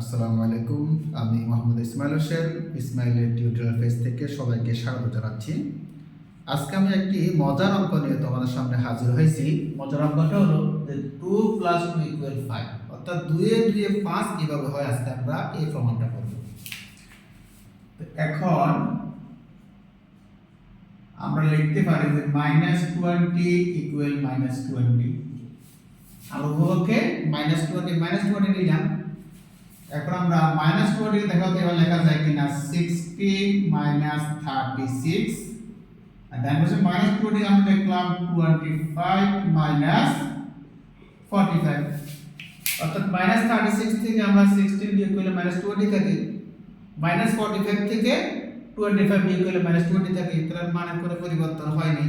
আসসালামু আলাইকুম। আমি মোহাম্মদ ইসমাইল হোসেন, ইসমাইলের টিউটোরিয়াল পেজ থেকে সবাইকে স্বাগত জানাচ্ছি। আজকে আমি একটি মজার অঙ্ক নিয়ে তোমাদের সামনে হাজির হয়েছি। মজার অঙ্কটা হলো যে two plus two equal five অর্থাৎ দুয়ে দুয়ে পাঁচ কীভাবে হয় আজকে আমরা এই প্রমাণটা করব। এখন আমরা লিখতে পারি যে minus twenty equal minus twenty আমরা উভয়কে মাইনাস টোয়েন্টি মাইনাস টোয়েন্টি নিলাম। এখন আমরা মাইনাস টোয়েন্টি দেখাতে এবার লেখা যায় কিনা সিক্সটি মাইনাস থার্টি সিক্স আর ডান পাশে মাইনাস টোয়েন্টি আমরা দেখলাম twenty five minus forty five অর্থাৎ মাইনাস থার্টি সিক্স থেকে আমরা সিক্সটিন বিয়োগ করলে মাইনাস টোয়েন্টি থাকে মাইনাস ফর্টি ফাইভ থেকে টোয়েন্টি ফাইভ বিয়োগ করলে মাইনাস টোয়েন্টি থাকে তার মানে কোনো পরিবর্তন হয়নি।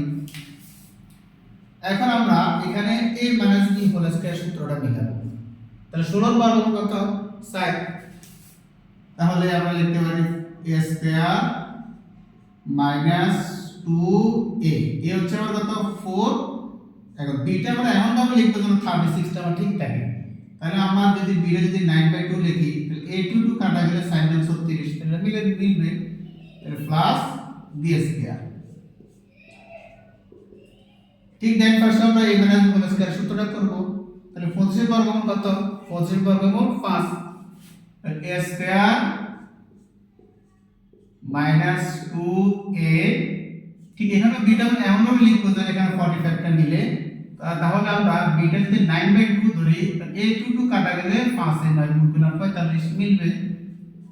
এখন আমরা এখানে a minus b whole square সূত্রটা মিলাবো। তাহলে 16 বার হলো কত? 60 তাহলে আমরা লিখতে পারি a square minus 2a a হচ্ছে আমার কত? 4 এখন b টা আমরা এমন ভাবে লিখতে যেন 36 টা আমার ঠিক থাকে। তাহলে আমার যদি b টা যদি 9 বাই 2 লিখি, তাহলে a টু 2 কাটা গেলে sin 36 তাহলে মিলে মিলবে, তাহলে প্লাস b স্কয়ার ঠিক দেন পাশে আমরা এই মাইনাস স্কয়ার সূত্রটা করব। তাহলে 25 বর্গমূল কত? 25 বর্গমূল 5 তাহলে a স্কয়ার মাইনাস 2a ঠিক এখানে বিটা আমরা এমন ভাবে লিখব যে এখানে 45 টা মিলে তা- তাহলে আমরা বিটা যদি 9 বাই 2 ধরি a টু 2 কাটা গেলে 5 এর 9 গুণ করলে 45 মিলবে।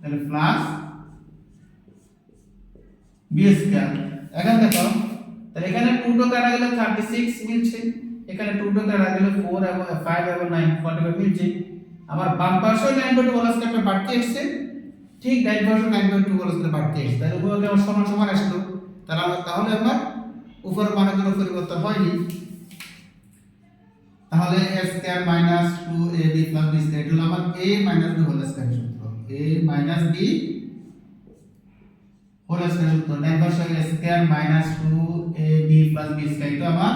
তাহলে প্লাস b স্কয়ার এখন দেখো, তাহলে এখানে 2 টো কাটা গেলে 36 মিলছে, এখানে 2 টো কাটা গেলে 4 এবং 5 এবং 9 45 মিলছে। আমার বাম পাশে 9 বাই 2 হোল স্কয়ারটা বাড়তে এসেছে ঠিক ডান পাশে 9 বাই 2 হোল স্কয়ার বাড়তে এসেছে তাহলে উভয়কে আমার সমান সমান আসলো, তাহলে তাহলে আমার উপরের মানের কোনো পরিবর্তন হয়নি। তাহলে a square minus 2ab plus b square হলো আমার a minus b whole square সূত্র। A minus b whole square সূত্র। ডান পাশে square minus 2ab plus b square এটা আমার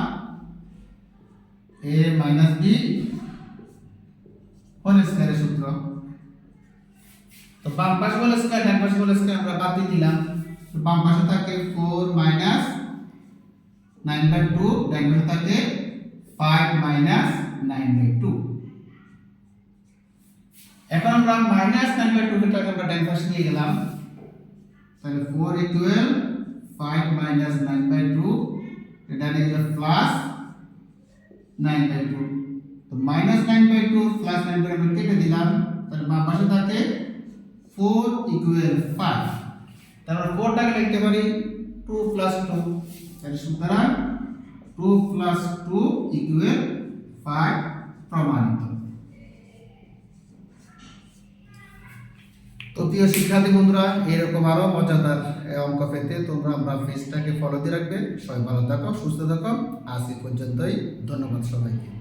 a মাইনাস b হোল স্কয়ারের সূত্র তো বাম পাশে হোল স্কয়ার ডান পাশে হোল স্কয়ার আমরা বাদ দিয়ে দিলাম তো বাম পাশে থাকে 4 মাইনাস 9 বাই 2 ডান পাশে থাকে 5 মাইনাস 9 বাই 2 এখন আমরা মাইনাস 9 বাই 2 টাকে আমরা ডান পাশে নিয়ে গেলাম তাহলে 4 ইকুয়াল 5 মাইনাস 9 বাই 2 এটা গেল প্লাস 9 বাই 2 তো মাইনাস 9 বাই 2 প্লাস 9 বাই 2 কেটে দিলাম। তাহলে বাম পাশে থাকে 4 ইকুয়াল 5 তারপর 4 টাকে লিখতে পারি 2 প্লাস 2 তাহলে সুতরাং 2 প্লাস 2 ইকুয়াল 5 প্রমাণিত। তো প্রিয় শিক্ষার্থী বন্ধুরা, এরকম আরও মজাদার অঙ্ক পেতে তোমরা আমরা পেজটাকে ফলো দিয়ে রাখবে। সবাই ভালো থাকো, সুস্থ থাকো। আজ পর্যন্তই। ধন্যবাদ সবাইকে।